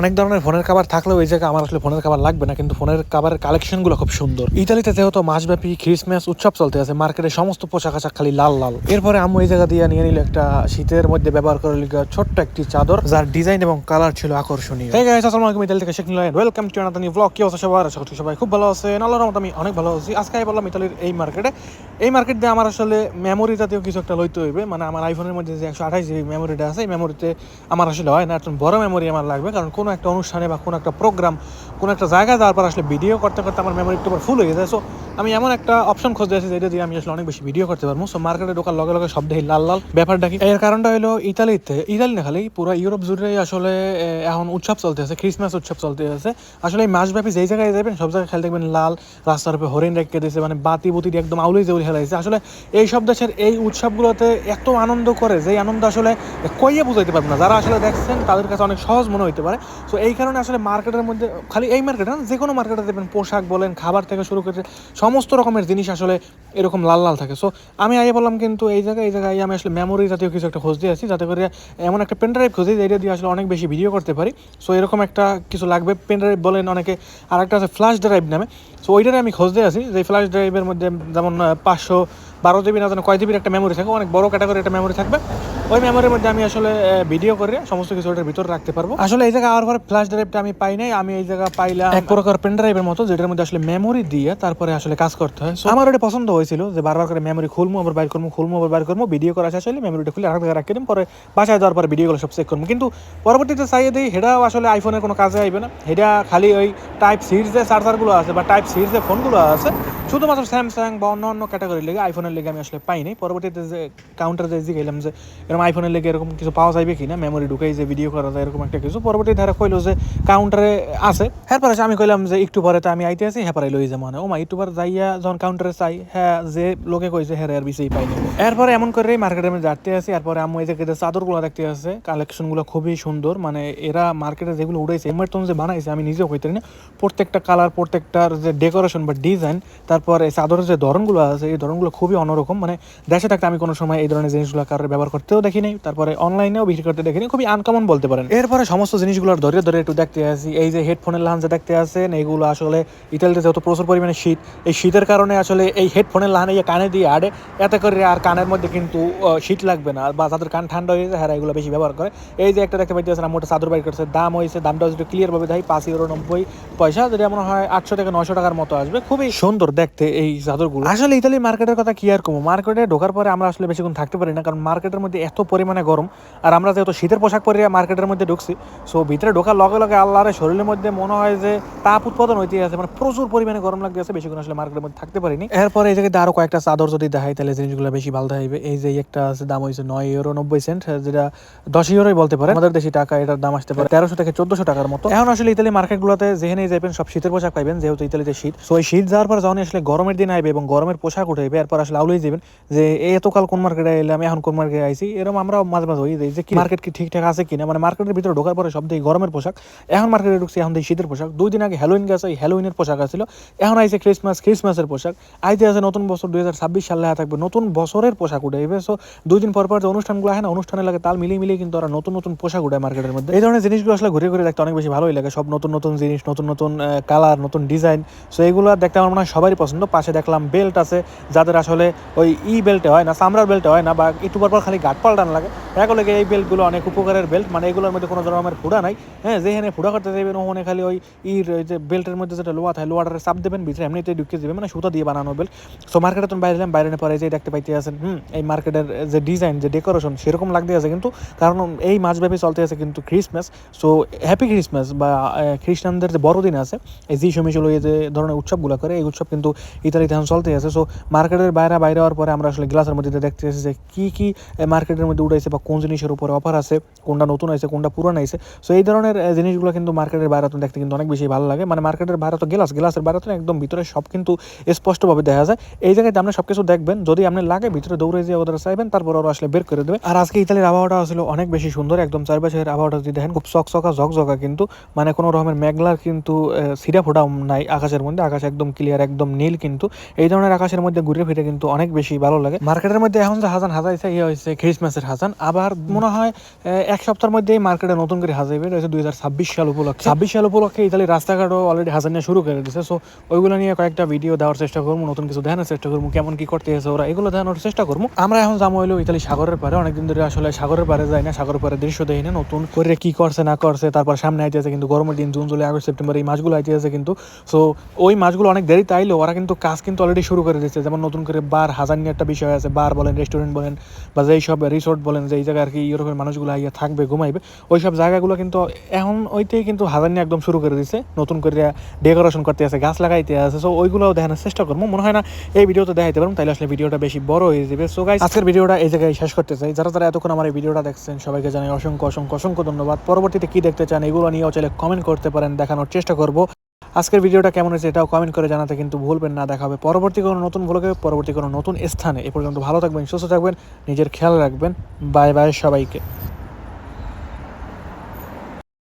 অনেক ধরনের ফোনের কাভার থাকলেও এই জায়গায় আমার আসলে ফোনের খাবার লাগবে না, কিন্তু ফোনের কাভারের কালেকশনগুলো খুব সুন্দর। ইতালিতে যেহেতু মাসব্যাপী ক্রিসমাস উৎসব চলতে আছে, মার্কেটে সমস্ত পোশাক আশাক খালি লাল লাল। এরপরে আম্মু এই জায়গা দিয়ে নিয়ে নিল একটা শীতের মধ্যে ব্যবহার করে লিখা ছোট্ট একটি চাদর, যার ডিজাইন এবং কালার ছিল আকর্ষণীয়। হেই গাইস আসসালামু আলাইকুম, ইতালি থেকে Sheikh welcome to another new blog কি অবস্থা সবার? আশা করছি সবাই খুব ভালো আছে আল্লাহর রহমতে আমি অনেক ভালো আছি। আজকে আমি বললাম ইতালির এই মার্কেটে এই মার্কেট দিয়ে আমার আসলে মেমোরি জাতীয় কিছু একটা লইতে হইবে। মানে আমার আইফোনের মধ্যে যে একশো আঠাশ জিবি মেমোরিটা আছে, এই মেমোরিতে আমার আসলে হয় না। একটা বড় মেমোরি আমার লাগবে, কারণ কোনো একটা অনুষ্ঠানে বা কোনো একটা প্রোগ্রাম কোনো একটা জায়গায় যাওয়ার পর আসলে ভিডিও করতে করতে আমার মেমোরি একটু ফুল হয়ে যায়। সো আমি এমন একটা অপশন খুঁজতে আছি যেটা দিয়ে আমি আসলে অনেক বেশি ভিডিও করতে পারব। সো মার্কেটে ঢোকার লগে লগে সব দেখি লাল লাল ব্যাপারটা কি এর কারণটা হলো ইতালিতে, ইতালি না খালি, পুরো ইউরোপ জুড়ে আসলে এখন উৎসব চলতে আছে ক্রিসমাস উৎসব চলতে আছে। আসলে এই মাসব্যাপী যেই জায়গায় যাবেন, সব জায়গায় খেলে দেখবেন লাল, রাস্তার উপরে হরিণ রেখে দিয়েছে মানে বাতি বুতি একদম আউলি জেউলি হেলাইছে আসলে এই সব দেশের এই উৎসবগুলোতে এত আনন্দ করে, যেই আনন্দ আসলে কইয়ে বুঝাইতে পারব না। যারা আসলে দেখছেন, তাদের কাছে অনেক সহজ মনে হইতে পারে। সো এই কারণে আসলে মার্কেটের মধ্যে, খালি এই মার্কেটে না, যে কোনো মার্কেটে দেখবেন পোশাক বলেন, খাবার থেকে শুরু করে সমস্ত রকমের জিনিস আসলে এরকম লাল লাল থাকে। সো আমি আগে বললাম কিন্তু এই জায়গায় এই জায়গায় আমি আসলে মেমোরি জাতীয় কিছু একটা খোঁজ দিয়ে আছি যাতে করে এমন একটা পেন ড্রাইভ খুঁজি যেটা দিয়ে আসলে অনেক বেশি ভিডিও করতে পারি। সো এরকম একটা কিছু লাগবে। পেন ড্রাইভ বলেন অনেকে আর একটা আছে ফ্ল্যাশ ড্রাইভ নামে। সো ওইটারে আমি খোঁজ দিয়ে আছি যে ফ্ল্যাশ ড্রাইভের মধ্যে যেমন পাঁচশো বারো জিবি না জানো কয় জিবির একটা মেমোরি থাকে, অনেক বড় ক্যাটাগরি একটা মেমোরি থাকবে। ওই মেমোরির মধ্যে আমি আসলে ভিডিও করে সমস্ত কিছু ওটার ভিতরে রাখতে পারব। আসলে এই জায়গায় আওয়ার পরে ফ্ল্যাশ ড্রাইভটা আমি পাই নাই। আমি এই জায়গা পাইলাম এক প্রকার পেন ড্রাইভের মতো যেটার মধ্যে আসলে মেমোরি দিয়ে তারপরে আসলে কাজ করতে হয়। আমার ওটা পছন্দ হয়েছিল যে বারবার করে মেমোরি খুলবো আবার বাইর করব খুলবো আবার বাইর করব ভিডিও করা শেষ হলে মেমোরিটা খুলে আরেক জায়গায় রাখি দিন পরে বাসায় যাওয়ার পরে ভিডিওগুলো সব চেক করব কিন্তু পরবর্তীতে চাইয়ে দিই হেটাও আসলে আইফোনের কোনো কাজে আইবে না। হেটা খালি ওই টাইপ সির যে চার্জারগুলো আছে বা টাইপ সির যে ফোনগুলো আছে। শুধুমাত্র স্যামসাং বা অন্য অন্য ক্যাটাগরির লেগে আইফোনের লেগে আমি আসলে পাইনি। পরবর্তীতে যে কাউন্টার যে গেলাম যে এরকম আইফোনের লেগে এরকম কিছু পাওয়া যাবে কিনা মেমোরি ঢুকাই যে ভিডিও করা যায়, এরকম একটা কিছু। পরবর্তী ধারা কইলো যে কাউন্টারে আছে। এরপরে আমি কইলাম যে একটু পরে তো আমি আইতে আছি হ্যাঁ পরে লই যাব মানে। ও মা, একটু পরে যাইয়া যখন কাউন্টারে চাই হ্যাঁ যে লোকে কইছে হ্যাঁ আর বিষয় পাইনি। এরপরে এমন করে মার্কেটে আমি যাতে আছি, এরপরে আমি এই যে চাদরগুলো দেখতে আছে কালেকশনগুলো খুবই সুন্দর। মানে এরা মার্কেটে যেগুলো উড়াইছে, এমন যে বানাইছে, আমি নিজেও কইতে পারি না। প্রত্যেকটা কালার প্রত্যেকটার যে ডেকোরেশন বা ডিজাইন তারপর এই চাদরের যে ধরনগুলো আছে, এই ধরনগুলো খুবই অন্যরকম। মানে দেশে থাকতে আমি কোনো সময় এই ধরনের জিনিসগুলো কারোর ব্যবহার করতেও দেখি নাই তারপরে অনলাইনেও বিক্রি করতে দেখিনি, খুবই আনকমন বলতে পারেন। এরপরে সমস্ত জিনিসগুলো ধরে ধরে একটু দেখতে আসি। এই যে হেডফোনের লাহান যে দেখতে আসেন এইগুলো আসলে ইতালিতে যেহেতু প্রচুর পরিমাণে শীত, এই শীতের কারণে আসলে এই হেডফোনের লাহান এই কানে দিয়ে আড়ে, এতে করে আর কানের মধ্যে কিন্তু শীত লাগবে না। বা যাদের কান ঠান্ডা হয়ে যায় হ্যাঁ এগুলো বেশি ব্যবহার করে। এই যে একটা দেখতে পাইতেছেন, আমার চাদর বাইর করছে, দাম হয়েছে দামটা যদি ক্লিয়ার ভাবে দেয় পাঁচ ইউরো নব্বই পয়সা যেটা মনে হয় আটশো থেকে নশো টাকার মতো আসবে। খুবই সুন্দর দেখতে এই চাদরগুলো। আসলে ইতালি মার্কেটের কথা কি আর কমো? মার্কেটে ঢোকার পরে আমরা আসলে বেশিক্ষণ থাকতে পারি না, কারণ মার্কেটের মধ্যে এত পরিমাণে গরম, আর আমরা যেহেতু শীতের পোশাক পরে মার্কেটের মধ্যে ঢুকছি সো ভিতরে ঢোকার লগে লগে আল্লাহর শরীরের মধ্যে মনে হয় যে তাপ উৎপাদন হইতে আছে মানে প্রচুর পরিমাণে গরম লাগতে আছে বেশিক্ষণ আসলে মার্কেটের মধ্যে থাকতে পারিনি। এরপরে এই জায়গায় আরও কয়েকটা চাদর যদি দেখাই, তাহলে জিনিসগুলো বেশি ভালো দেখাইবে। এই যে একটা আছে, দাম হয়েছে নয় ইউরো নব্বই সেন্ট যেটা দশ ইউরোই বলতে পারে আমাদের দেশি টাকা, এটার দাম আসতে পারে তেরোশো থেকে চোদ্দশো টাকার মতো। এখন আসলে ইতালি মার্কেটগুলোতে যেখানেই যাবেন সব শীতের পোশাক পাইবেন, যেহেতু ইতালিতে শীত সো এই শীত যাওয়ার পর যখন আসলে গরমের দিন আইবে এবং গরমের পোশাক উঠে উঠাইবে এরপর আসলে আউলেই যাবেন যে এতকাল কোন মার্কেটে এলাম এখন কোন মার্কেটে আইছি? এরকম আমরা মাঝে মাঝে হই যে কি মার্কেট কি ঠিকঠাক আছে কিনা? মানে মার্কেটের ভিতরে ঢোকার পরে সব দেখি গরমের পোশাক এখন মার্কেটে ঢুকছি এখন দেখি শীতের পোশাক। দুই দিন আগে হ্যালোইন গেছে এই হ্যালোইনের পোশাক আছিল এখন আইছে ক্রিসমাস ক্রিসমাসের পোশাক। আইতে আছে নতুন বছর দুই হাজার ছাব্বিশ সালে থাকবে নতুন বছরের পোশাক উঠে উঠাইবে সো দুই দিন পর পর যে অনুষ্ঠানগুলো হয় না অনুষ্ঠানে লাগে তাল মিলিয়ে মিলিয়ে কিন্তু ওরা নতুন নতুন পোশাক উঠায় মার্কেটের মধ্যে। এই ধরনের জিনিসগুলো আসলে ঘুরে ঘুরে দেখতে অনেক বেশি ভালোই লাগে। সব নতুন নতুন জিনিস নতুন নতুন কালার নতুন ডিজাইন সো এগুলো দেখতে আমার মনে হয় সবারই পছন্দ, পাশে দেখলাম বেল্ট আছে, যাদের আসলে ওই ই বেল্টে হয় না, চামড়ার বেল্টে হয় না, বা একটু পর খালি গাট পাল্টান লাগে। লাগে এই বেল্টগুলো অনেক উপকারের বেল্ট মানে এগুলোর মধ্যে কোনো ধরনের ফুড়া নাই। হ্যাঁ যেখানে ফুড়া করতে দেবেন ওখানে খালি ওই ইর যে বেল্টের মধ্যে যেটা লোয়া থাকে, লোয়াটারে চাপ দেবেন, ভিতরে এমনিতেই ঢুকিয়ে দেবেন মানে সুতা দিয়ে বানানো বেল্ট সো মার্কেটে তুমি বাইরে বাইরে পরে যে দেখতে পাইতে আছেন, হুম, এই মার্কেটের যে ডিজাইন যে ডেকোরেশন সেরকম লাগতে আছে কিন্তু, কারণ এই মাসব্যাপী চলতে আছে কিন্তু ক্রিসমাস সো হ্যাপি ক্রিসমাস বা খ্রিস্টানদের যে বড়দিন আছে, এই যিশু মিশল এই যে ধরনের উৎসবগুলো করে, এই উৎসব কিন্তু ইতালিতে এখন চলতে আছে। সো মার্কেটের বাইরে বাইরে হওয়ার পরে আমরা আসলে গ্লাসের মধ্যে দেখতে আছি যে কি কি মার্কেটের মধ্যে উঠাইছে বা কোন জিনিসের উপরে অফার আছে, কোনটা নতুন আছে কোনটা পুরান আছে সো এই ধরনের জিনিসগুলো কিন্তু মার্কেটের বাইরে তো দেখতে কিন্তু অনেক বেশি ভালো লাগে। মানে মার্কেটের বাইরে তো গ্লাস গ্লাসের বাইরে তো একদম ভিতরে সব কিন্তু স্পষ্টভাবে দেখা যায়। এই জায়গায় আপনি সবকিছু দেখবেন, যদি আপনি লাগে ভিতরে দৌড়ে যেয়ে ওদের চাইবেন, তারপর ওরা আসলে বের করে দেবে। আর আজকে ইতালির আবহাওয়াটা আসলে অনেক বেশি সুন্দর, একদম চারপাশের আবহাওয়াটা যদি দেখেন, খুব চকচকা, ঝকঝকা কিন্তু। মানে কোনো রকমের মেঘলার কিন্তু সিরা ফোটা নাই আকাশের মধ্যে, আকাশ একদম ক্লিয়ার একদম নীল কিন্তু, এই ধরনের আকাশের মধ্যে ঘুরে ফিরে কিন্তু অনেক বেশি ভালো লাগে। মার্কেটের মধ্যে এখন যে হাজান হাজাইছে ইয়ে হয়েছে খ্রিসমাসের হাজান আবার মনে হয় এক সপ্তাহের মধ্যেই মার্কেটে নতুন করে হাজাই বের হয়েছে দুই হাজার ছাব্বিশ সাল উপলক্ষে। ছাব্বিশ সাল উপলক্ষে ইতালির রাস্তাঘাটও অলরেডি হাজার শুরু করে দিয়েছে সো ওইগুলো নিয়ে কয়েকটা ভিডিও দেওয়ার চেষ্টা করব, নতুন কিছু দেখানোর চেষ্টা করব, কেমন কি করতে আছে ওরা, এগুলো দেখানোর চেষ্টা করব। আমরা এখন যাব হইল ইতালি সাগরের পারে অনেকদিন ধরে আসলে সাগরের পারে যাই না, সাগরের পারে দৃশ্য দেখি না। নতুন করে কি করছে, না করছে, তারপর সামনে আইতে আছে কিন্তু গরমের দিন, জুন, জুলাই, আগস্ট, সেপ্টেম্বর এই মাছগুলো আইতে আছে কিন্তু। সো ওই মাছগুলো অনেক দেরিতে আইলেও ওরা কিন্তু কাজ কিন্তু অলরেডি শুরু করে দিচ্ছে যেমন নতুন করে বার হাজার নিয়ে একটা বিষয় আছে, বার বলেন রেস্টুরেন্ট বলেন, বা যেই সব রিসোর্ট বলেন, যে এই জায়গায় আর কি ইউরোপের মানুষগুলো আইয়া থাকবে, ঘুমাইবে, ওই সব জায়গাগুলো কিন্তু এখন ওইতেই কিন্তু হাজার নিয়ে একদম শুরু করে দিচ্ছে নতুন করে ডেকোরেশন করতে আছে, গাছ লাগাইতে আছে সো ওইগুলোও দেখানোর চেষ্টা করব। মনে হয় না এই ভিডিওতে দেখাইতে পারব, তাইলে আসলে ভিডিওটা বেশি বড় হয়ে যাবে। সো গাইস আজকের ভিডিওটা এই জায়গায় শেষ করতে চাই। যারা যারা এতক্ষণ আমার এই ভিডিওটা দেখছেন, সবাইকে জানাই অসংখ্য অসংখ্য অসংখ্য ধন্যবাদ। পরবর্তীতে কি দেখতে চান, এগুলো নিয়েও চাইলে কমেন্ট করতে পারেন, দেখানোর চেষ্টা করব। আজকের ভিডিওটা কেমন হয়েছে এটাও কমেন্ট করে জানাতে কিন্তু ভুলবেন না। দেখা হবে পরবর্তী কোনো নতুন ভুলকে পরবর্তী কোনো নতুন স্থানে। এ পর্যন্ত ভালো থাকবেন, সুস্থ থাকবেন, নিজের খেয়াল রাখবেন। বাই বাই সবাইকে।